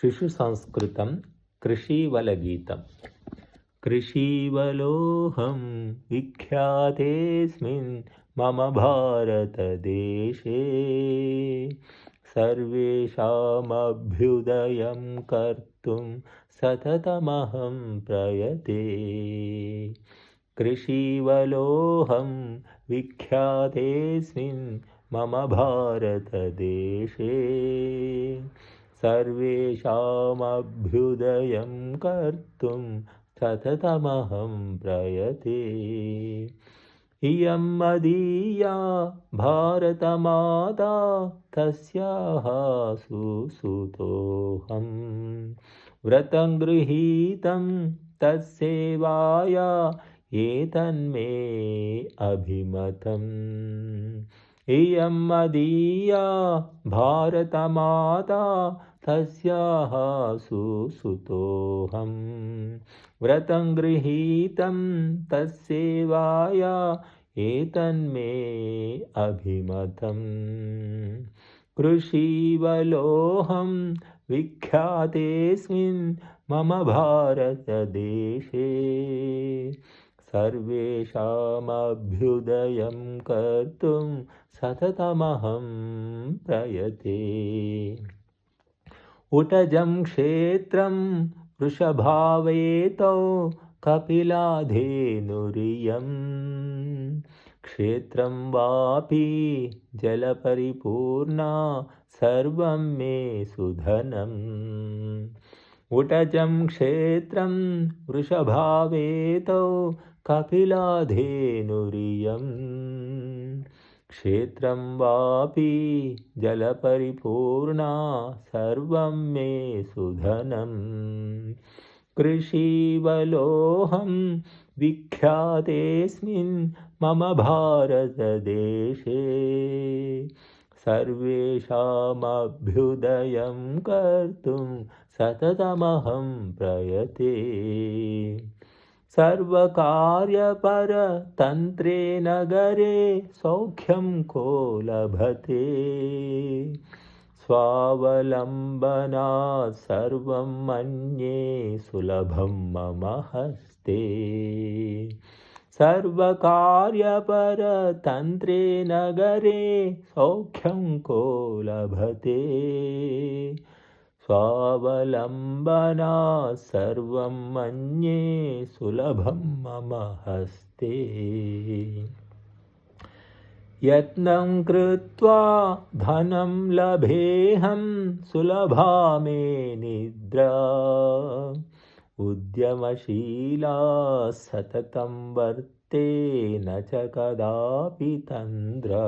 शिशुसंस्कृतं कृषीवलगीतं। कृषीवलोऽहं विख्यातेऽस्मिन् मम भारतदेशे। सर्वेषामभ्युदयं कर्तुं सततमहं प्रयते। कृषीवलोऽहं विख्यातेऽस्मिन् मम भारतदेशे। सर्वेषामभ्युदयं कर्तुं सततमहं प्रयते। इयं मदीया भारतमाता तस्याः सुसुतोऽहं। व्रतं गृहीतं तत्सेवाया एतन्मे अभिमतम्। इयं मदीया भारतमाता तस्याः सुसुतोऽहं। व्रतं गृहीतं तत्सेवाया एतन्मे अभिमतम् कृषीवलोऽहं विख्यातेऽस्मिन् मम भारतदेशे। सर्वेषामभ्युदयं कर्तुं सततमहं प्रयते। उटजं क्षेत्रं वृषभावेतौ कपिलाधेनुरियं क्षेत्रं वापि जलपरिपूर्णा सर्वं मे सुधनम्। उटजं क्षेत्रं वृषभावेतौ कपिलाधेनुरियं क्षेत्रं वापि जलपरिपूर्णा, सर्वं मे सुधनं कृषीवलोऽहं विख्यातेऽस्मिन् मम भारतदेशे। सर्वेषामभ्युदयं कर्तुं सततमहं प्रयते। सर्वकार्यपरतन्त्रे नगरे सौख्यं को लभते। स्वावलम्बना सर्वं मन्ये सुलभं मम हस्ते। सर्वकार्यपरतन्त्रे नगरे सौख्यं को लभते। स्वावलम्बना सर्वं मन्ये सुलभं मम हस्ते। यत्नं कृत्वा धनं लभेऽहं सुलभा मे निद्रा। उद्यमशीला सततं वर्ते न च कदापि तन्द्रा।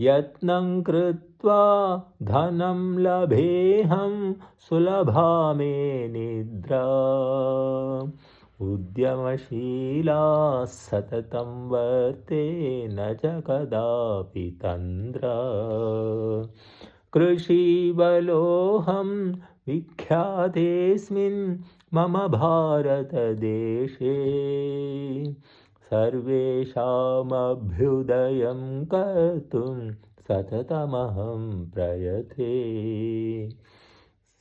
यत्नं कृत्वा धनं लभेऽहं सुलभा मे निद्रा। उद्यमशीला सततं वर्ते न च कदापि तन्द्रा। कृषीबलोऽहं विख्यातेऽस्मिन् मम भारतदेशे। सर्वेषामभ्युदयं कर्तुं सततमहं प्रयते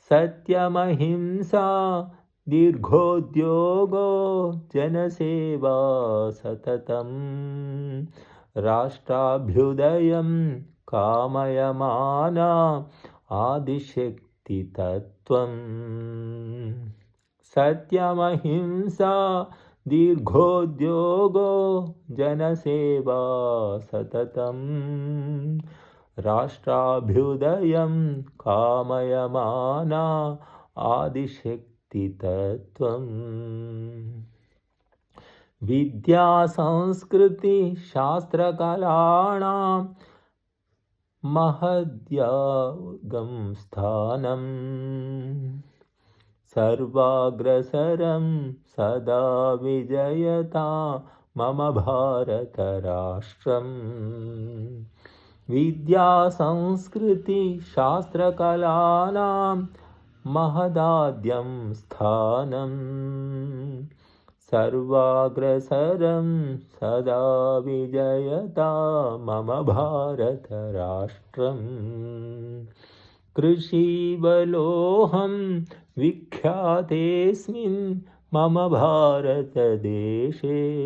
सत्यमहिंसा दीर्घोद्योगो जनसेवा सततं राष्ट्राभ्युदयं कामयमाना आदिशक्तितत्त्वं सत्यमहिंसा दीर्घोद्योगो जनसेवा सततं राष्ट्राभ्युदयं कामयमाना आदिशक्तितत्त्वम्। विद्यासंस्कृतिशास्त्रकलाणां महद्यागं स्थानम्। सर्वाग्रसरं सदा विजयता मम भारतराष्ट्रम्। विद्यासंस्कृतिशास्त्रकलानां महदाद्यं स्थानं। सर्वाग्रसरं सदा विजयता मम भारतराष्ट्रम् कृषीवलोऽहं विख्यातेऽस्मिन् मम भारतदेशे।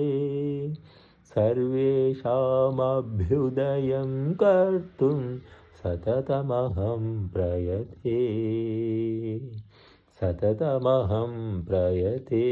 सर्वेषामभ्युदयं कर्तुं सततमहं प्रयते। सततमहं प्रयते।